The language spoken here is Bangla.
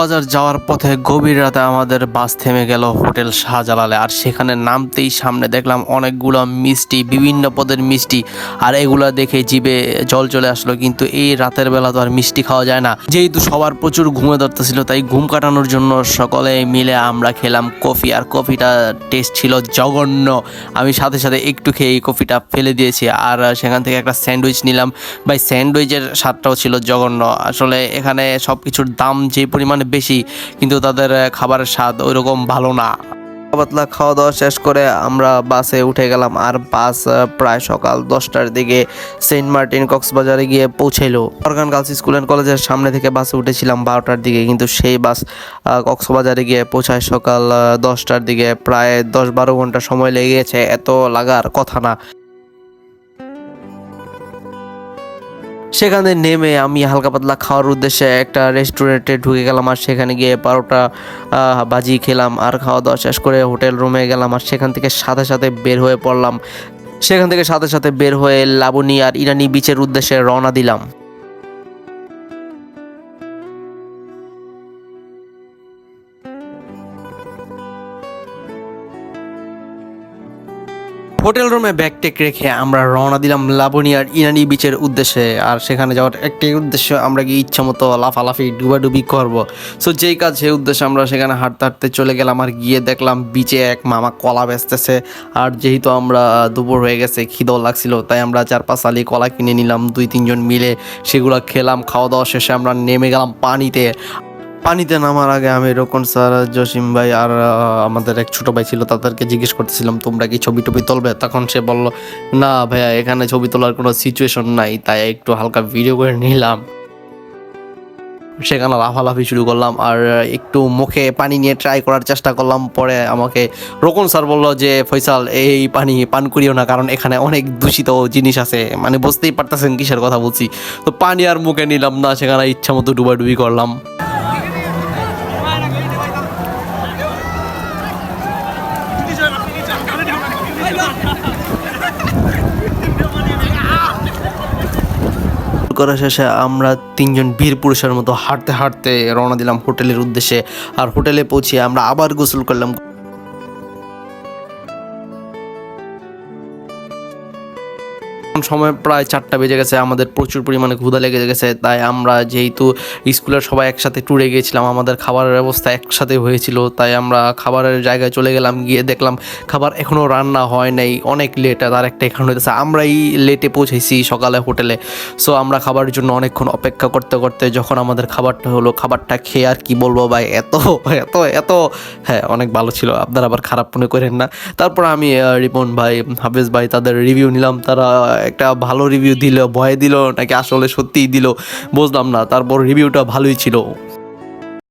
বাজার যাওয়ার পথে গভীর রাতে আমাদের বাস থেমে গেল হোটেল শাহজালালে, আর সেখানে নামতেই সামনে দেখলাম অনেকগুলো মিষ্টি, বিভিন্ন পদের মিষ্টি, আর এগুলো দেখে জিভে জল চলে আসলো। কিন্তু এই রাতের বেলা তো আর মিষ্টি খাওয়া যায় না। যেহেতু সবার প্রচুর ঘুমে ধরতেছিল, তাই ঘুম কাটানোর জন্য সকলে মিলে আমরা খেলাম কফি, আর কফিটা টেস্ট ছিল জঘন্য। আমি সাথে সাথে একটু খেয়ে এই কফিটা ফেলে দিয়েছি, আর সেখান থেকে একটা স্যান্ডউইচ নিলাম। ভাই, স্যান্ডউইচের স্বাদটাও ছিল জঘন্য। আসলে এখানে সব কিছুর দাম যে পরিমাণে বেশি, কিন্তু তাদের খাবারের স্বাদ ওইরকম ভালো না। পাতলা খাওয়া দাওয়া শেষ করে আমরা বাসে উঠে গেলাম আর বাস প্রায় সকাল দশটার দিকে সেন্ট মার্টিন কক্সবাজারে গিয়ে পৌঁছাইলো। অর্গান গার্লস স্কুল অ্যান্ড কলেজের সামনে থেকে বাসে উঠেছিলাম বারোটার দিকে, কিন্তু সেই বাস কক্সবাজারে গিয়ে পৌঁছায় সকাল দশটার দিকে। প্রায় দশ বারো ঘণ্টা সময় লেগে গেছে, এত লাগার কথা না। সেখানে নেমে আমি হালকা পাতলা খাওয়ার উদ্দেশ্যে একটা রেস্টুরেন্টে ঢুকে গেলাম আর সেখানে গিয়ে বারোটা বাজি খেলাম আর খাওয়া দাওয়া শেষ করে হোটেল রুমে গেলাম আর সেখান থেকে সাথে সাথে বের হয়ে পড়লাম। সেখান থেকে সাথে সাথে বের হয়ে লাবণী আর ইরানি বিচের উদ্দেশ্যে রওনা দিলাম। হোটেল রুমে ব্যাগ টেক রেখে আমরা রওনা দিলাম লাবণিয়ার ইরানি বিচের উদ্দেশ্যে। আর সেখানে যাওয়ার একটাই উদ্দেশ্য, আমরা গিয়ে ইচ্ছা মতো লাফালাফি, ডুবাডুবি করব। সো যেই কাজ, সেই উদ্দেশ্যে আমরা সেখানে হাঁটতে হাঁটতে চলে গেলাম আর গিয়ে দেখলাম বিচে এক মামা কলা বেচতেছে। আর যেহেতু আমরা দুপুর হয়ে গেছে, খিদেও লাগছিল, তাই আমরা চার পাঁচ আলি কলা কিনে নিলাম, দুই তিনজন মিলে সেগুলো খেলাম, খাওয়া দাওয়া শেষে আমরা নেমে গেলাম পানিতে। পানিতে নামার আগে আমি রোকন স্যার, জসিম ভাই আর আমাদের এক ছোট ভাই ছিল, তাদেরকে জিজ্ঞেস করতেছিলাম, তোমরা কি ছবি টবি তুলবে? তখন সে বলল, না ভাইয়া, এখানে ছবি তোলার কোনো সিচুয়েশন নাই, তাই একটু হালকা ভিডিও করে নিলাম। সেখানে লাফালাফি শুরু করলাম আর একটু মুখে পানি নিয়ে ট্রাই করার চেষ্টা করলাম। পরে আমাকে রোকন স্যার বলল যে ফৈসাল এই পানি পান করিও না, কারণ এখানে অনেক দূষিত জিনিস আছে। মানে বুঝতেই পারতেছেন কিসের কথা বলছি। তো পানি আর মুখে নিলাম না, সেখানে ইচ্ছা মতো ডুবাডুবি করলাম। করা শেষে আমরা তিনজন বীর পুরুষের মতো হাঁটতে হাঁটতে রওনা দিলাম হোটেলের উদ্দেশ্যে। আর হোটেলে পৌঁছে আমরা আবার গোসল করলাম। সময় প্রায় চারটা বেজে গেছে, আমাদের প্রচুর পরিমাণে ক্ষুধা লেগে গেছে, তাই আমরা যেহেতু স্কুলের সবাই একসাথে ট্যুরে গিয়েছিলাম, আমাদের খাবারের ব্যবস্থা একসাথে হয়েছিল, তাই আমরা খাবারের জায়গায় চলে গেলাম, গিয়ে দেখলাম খাবার এখনও রান্না হয় নাই, অনেক লেট তার একটা এখানে হইতেছে, আমরাই লেটে পৌঁছেছি সকালে হোটেলে সো আমরা খাবারের জন্য অনেকক্ষণ অপেক্ষা করতে করতে যখন আমাদের খাবারটা হলো, খাবারটা খেয়ে আর কি বলব ভাই, এত এত এত হ্যাঁ অনেক ভালো ছিল, আপনারা আবার খারাপ মনে করেন না। তারপর আমি রিপন ভাই, হাফেজ ভাই তাদের রিভিউ নিলাম, তারা একটা ভালো রিভিউ দিল, ভয় দিল, নাকি আসলে সত্যিই দিল? বুঝলাম না, তারপর রিভিউটা ভালোই ছিল।